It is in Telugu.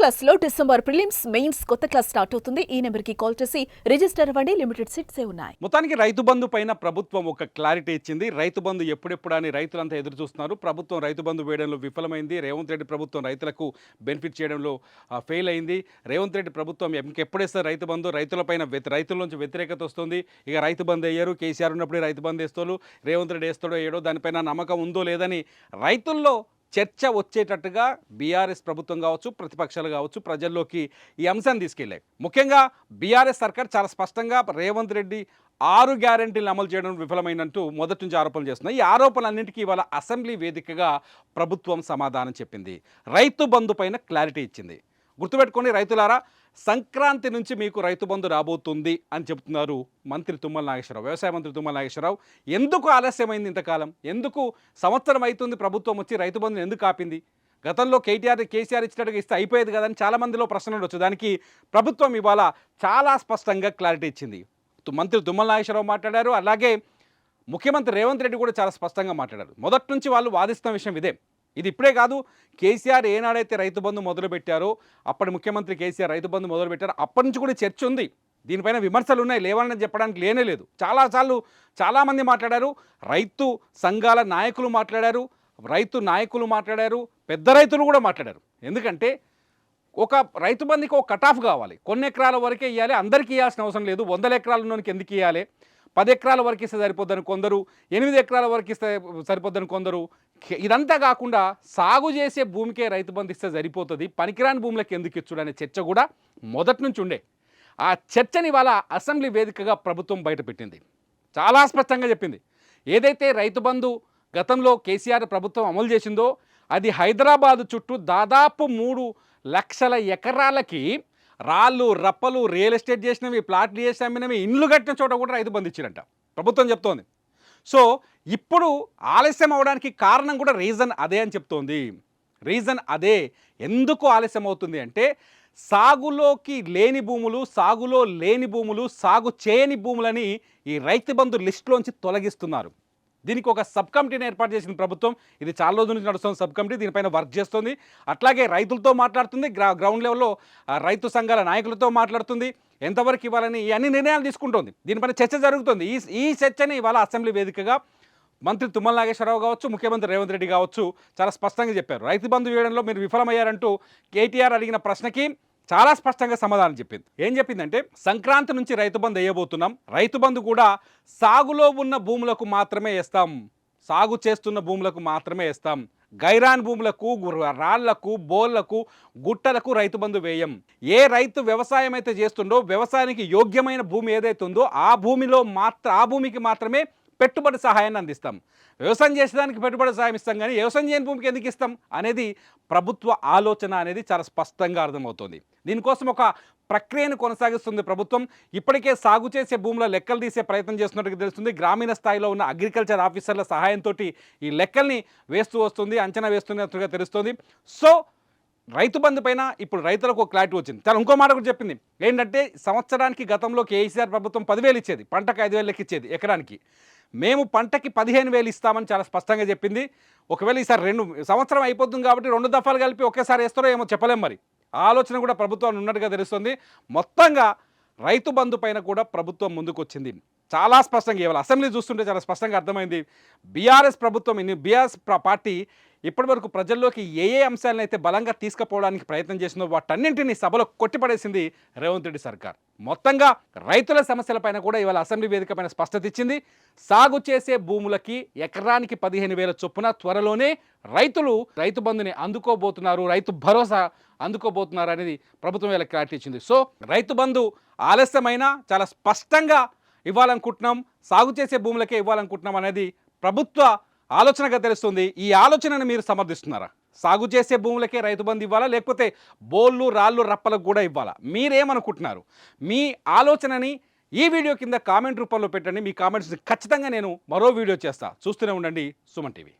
క్లాస్లో డిసెంబర్ ప్రిలిమ్స్ మెయిన్స్ కొత్త క్లాస్ స్టార్ట్ అవుతుంది. ఈ నెంబర్కి కాల్ చేసి రిజిస్టర్ అవ్వండి. లిమిటెడ్ సీట్స్ ఉన్నాయి? మొత్తానికి రైతు బంధు పైన ప్రభుత్వం ఒక క్లారిటీ ఇచ్చింది. రైతు బంధు ఎప్పుడెప్పుడు అని రైతులంతా ఎదురు చూస్తున్నారు. ప్రభుత్వం రైతు బంధు వేయడంలో విఫలమైంది. రేవంత్ రెడ్డి ప్రభుత్వం రైతులకు బెనిఫిట్ చేయడంలో ఫెయిల్ అయింది. రేవంత్ రెడ్డి ప్రభుత్వం ఇంకెప్పుడేస్తారు రైతు బంధు? రైతులపైన వ్యతి- రైతుల నుంచి వ్యతిరేకత వస్తుంది. ఇక రైతు బంధు వేయరు. కేసీఆర్ ఉన్నప్పుడు రైతు బంధు వేస్తారు రేవంత్ రెడ్డి వేస్తాడో ఏడో దానిపైన నమ్మకం ఉందో లేదని రైతుల్లో చర్చ వచ్చేటట్టుగా బీఆర్ఎస్ ప్రభుత్వం కావచ్చు ప్రతిపక్షాలు కావచ్చు ప్రజల్లోకి ఈ అంశాన్ని తీసుకెళ్ళాయి. ముఖ్యంగా బీఆర్ఎస్ సర్కార్ చాలా స్పష్టంగా రేవంత్ రెడ్డి ఆరు గ్యారెంటీలు అమలు చేయడం విఫలమైనట్టు మొదటి నుంచి ఆరోపణలు చేస్తున్నాయి. ఈ ఆరోపణలన్నింటికీ ఇవాళ అసెంబ్లీ వేదికగా ప్రభుత్వం సమాధానం చెప్పింది. రైతు బంధు పైన క్లారిటీ ఇచ్చింది. గుర్తుపెట్టుకొని రైతులారా సంక్రాంతి నుంచి మీకు రైతు బంధు రాబోతుంది అని చెప్తున్నారు మంత్రి తుమ్మల నాగేశ్వరరావు వ్యవసాయ మంత్రి తుమ్మల నాగేశ్వరరావు. ఎందుకు ఆలస్యమైంది ఇంతకాలం? ఎందుకు సంవత్సరం అవుతుంది ప్రభుత్వం వచ్చి రైతు బంధుని ఎందుకు ఆపింది? గతంలో కేటీఆర్ కేసీఆర్ ఇచ్చినట్టుగా ఇస్తే అయిపోయేది కదని చాలా మందిలో ప్రశ్నలు ఉండొచ్చు. దానికి ప్రభుత్వం ఇవాళ చాలా స్పష్టంగా క్లారిటీ ఇచ్చింది. మంత్రి తుమ్మల నాగేశ్వరరావు మాట్లాడారు. అలాగే ముఖ్యమంత్రి రేవంత్ రెడ్డి కూడా చాలా స్పష్టంగా మాట్లాడారు. మొదటి నుంచి వాళ్ళు వాదిస్తున్న విషయం ఇదే. ఇది ఇప్పుడే కాదు కేసీఆర్ ఏనాడైతే రైతు బంధు మొదలుపెట్టారో అప్పటి ముఖ్యమంత్రి కేసీఆర్ రైతు బంధు మొదలుపెట్టారు అప్పటి నుంచి కూడా చర్చ ఉంది. దీనిపైన విమర్శలు ఉన్నాయి లేవని చెప్పడానికి లేనే లేదు. చాలాసార్లు చాలామంది మాట్లాడారు రైతు సంఘాల నాయకులు మాట్లాడారు రైతు నాయకులు మాట్లాడారు పెద్ద రైతులు కూడా మాట్లాడారు. ఎందుకంటే ఒక రైతు బంధుకి ఒక కటాఫ్ కావాలి. కొన్ని ఎకరాల వరకే ఇవ్వాలి అందరికీ ఇవ్వాల్సిన అవసరం లేదు వందల ఎకరాల ఉన్నోనికి ఎందుకు ఇవ్వాలి పది ఎకరాల వరకు ఇస్తే సరిపోద్దని కొందరు ఎనిమిది ఎకరాల వరకు ఇస్తే సరిపోద్దని కొందరు. ఇదంతా కాకుండా సాగు చేసే భూమికే రైతు బంధు ఇస్తే సరిపోతుంది. పనికిరాని భూములకు ఎందుకు ఇచ్చుడు అనే చర్చ కూడా మొదటి నుంచి ఉండే. ఆ చర్చని ఇవాళ అసెంబ్లీ వేదికగా ప్రభుత్వం బయటపెట్టింది చాలా స్పష్టంగా చెప్పింది. ఏదైతే రైతు బంధు గతంలో కేసీఆర్ ప్రభుత్వం అమలు చేసిందో అది హైదరాబాదు చుట్టూ దాదాపు మూడు లక్షల ఎకరాలకి రాళ్ళు రప్పలు రియల్ ఎస్టేట్ చేసినవి ప్లాట్లు చేసి అమ్మినవి ఇండ్లు కట్టిన చోట కూడా రైతు బంధు ఇచ్చిరంట. ప్రభుత్వం చెప్తోంది. సో ఇప్పుడు ఆలస్యం అవడానికి కారణం కూడా రీజన్ అదే అని చెప్తోంది. రీజన్ అదే. ఎందుకు ఆలస్యం అవుతుంది అంటే సాగులోకి లేని భూములు సాగులో లేని భూములు సాగు చేయని భూములని ఈ రైతు బంధు లిస్టులోంచి తొలగిస్తున్నారు. దీనికి ఒక సబ్ కమిటీని ఏర్పాటు చేసింది ప్రభుత్వం. ఇది చాలా రోజుల నుంచి నడుస్తున్న సబ్ కమిటీ దీనిపైన వర్క్ చేస్తుంది. అట్లాగే రైతులతో మాట్లాడుతుంది గ్రా గ్రౌండ్ లెవెల్లో రైతు సంఘాల నాయకులతో మాట్లాడుతుంది. ఎంతవరకు ఇవ్వాలని అన్ని నిర్ణయాలు తీసుకుంటుంది. దీనిపైన చర్చ జరుగుతుంది. ఈ ఈ చర్చని ఇవాళ అసెంబ్లీ వేదికగా మంత్రి తుమ్మల నాగేశ్వరరావు కావచ్చు ముఖ్యమంత్రి రేవంత్ రెడ్డి కావచ్చు చాలా స్పష్టంగా చెప్పారు. రైతు బంధు వేయడంలో మీరు విఫలమయ్యారంటూ కేటీఆర్ అడిగిన ప్రశ్నకి చాలా స్పష్టంగా సమాధానం చెప్పింది. ఏం చెప్పిందంటే సంక్రాంతి నుంచి రైతు బంధు వేయబోతున్నాం. రైతు బంధు కూడా సాగులో ఉన్న భూములకు మాత్రమే వేస్తాం. సాగు చేస్తున్న భూములకు మాత్రమే వేస్తాం. గైరాన్ భూములకు రాళ్ళకు బోళ్ళకు గుట్టలకు రైతు బంధు వేయం. ఏ రైతు వ్యవసాయం అయితే చేస్తుండో వ్యవసాయానికి యోగ్యమైన భూమి ఏదైతే ఉందో ఆ భూమిలో మాత్ర ఆ భూమికి మాత్రమే పెట్టుబడి సహాయాన్ని అందిస్తాం. వ్యవసాయం చేసేదానికి పెట్టుబడి సహాయం ఇస్తాం కానీ వ్యవసాయం చేయని భూమికి ఎందుకు ఇస్తాం అనేది ప్రభుత్వ ఆలోచన అనేది చాలా స్పష్టంగా అర్థమవుతుంది. దీనికోసం ఒక ప్రక్రియను కొనసాగిస్తుంది ప్రభుత్వం. ఇప్పటికే సాగు చేసే భూముల లెక్కలు తీసే ప్రయత్నం చేస్తున్నట్టుగా తెలుస్తుంది. గ్రామీణ స్థాయిలో ఉన్న అగ్రికల్చర్ ఆఫీసర్ల సహాయంతో ఈ లెక్కల్ని వేస్తూ వస్తుంది అంచనా వేస్తున్నట్టుగా తెలుస్తుంది. సో రైతు బంధు పైన ఇప్పుడు రైతులకు క్లారిటీ వచ్చింది. చాలా ఇంకో మాట కూడా చెప్పింది. ఏంటంటే సంవత్సరానికి గతంలో కేసీఆర్ ప్రభుత్వం పదివేలు ఇచ్చేది పంటకు ఐదు వేలు ఇచ్చేది ఎకరానికి. మేము పంటకి పదిహేను వేలు ఇస్తామని చాలా స్పష్టంగా చెప్పింది. ఒకవేళ ఈసారి రెండు సంవత్సరం అయిపోతుంది కాబట్టి రెండు దఫాలు కలిపి ఒకేసారి వేస్తారో ఏమో చెప్పలేం మరి. ఆలోచన కూడా ప్రభుత్వం ఉన్నట్టుగా తెలుస్తుంది. మొత్తంగా రైతు బంధు పైన కూడా ప్రభుత్వం ముందుకు వచ్చింది చాలా స్పష్టంగా ఇవాళ అసెంబ్లీ చూస్తుంటే చాలా స్పష్టంగా అర్థమైంది. బీఆర్ఎస్ ప్రభుత్వం ఇన్ని బీఆర్ఎస్ పార్టీ ఇప్పటివరకు ప్రజల్లోకి ఏ ఏ అంశాలను అయితే బలంగా తీసుకుపోవడానికి ప్రయత్నం చేసిందో వాటన్నింటినీ సభలో కొట్టిపడేసింది రేవంత్ రెడ్డి సర్కార్. మొత్తంగా రైతుల సమస్యలపైన కూడా ఇవాళ అసెంబ్లీ వేదిక పైన స్పష్టత ఇచ్చింది. సాగు చేసే భూములకి ఎకరానికి పదిహేను వేల చొప్పున త్వరలోనే రైతులు రైతు బంధుని అందుకోబోతున్నారు రైతు భరోసా అందుకోబోతున్నారు అనేది ప్రభుత్వం ఇలా క్లారిటీ ఇచ్చింది. సో రైతు బంధు ఆలస్యమైనా చాలా స్పష్టంగా ఇవ్వాలనుకుంటున్నాం సాగు చేసే భూములకే ఇవ్వాలనుకుంటున్నాం అనేది ప్రభుత్వ ఆలోచనగా తెలుస్తుంది ఈ ఆలోచనను మీరు సమర్థిస్తున్నారా? సాగు చేసే భూములకే రైతు బంధు ఇవ్వాలా? లేకపోతే బోళ్ళు రాళ్ళు రప్పలకు కూడా ఇవ్వాలా? మీరేమనుకుంటున్నారు? మీ ఆలోచనని ఈ వీడియో కింద కామెంట్ రూపంలో పెట్టండి. మీ కామెంట్స్ని ఖచ్చితంగా నేను మరో వీడియో చేస్తా. చూస్తూనే ఉండండి సుమన్ టీవీ.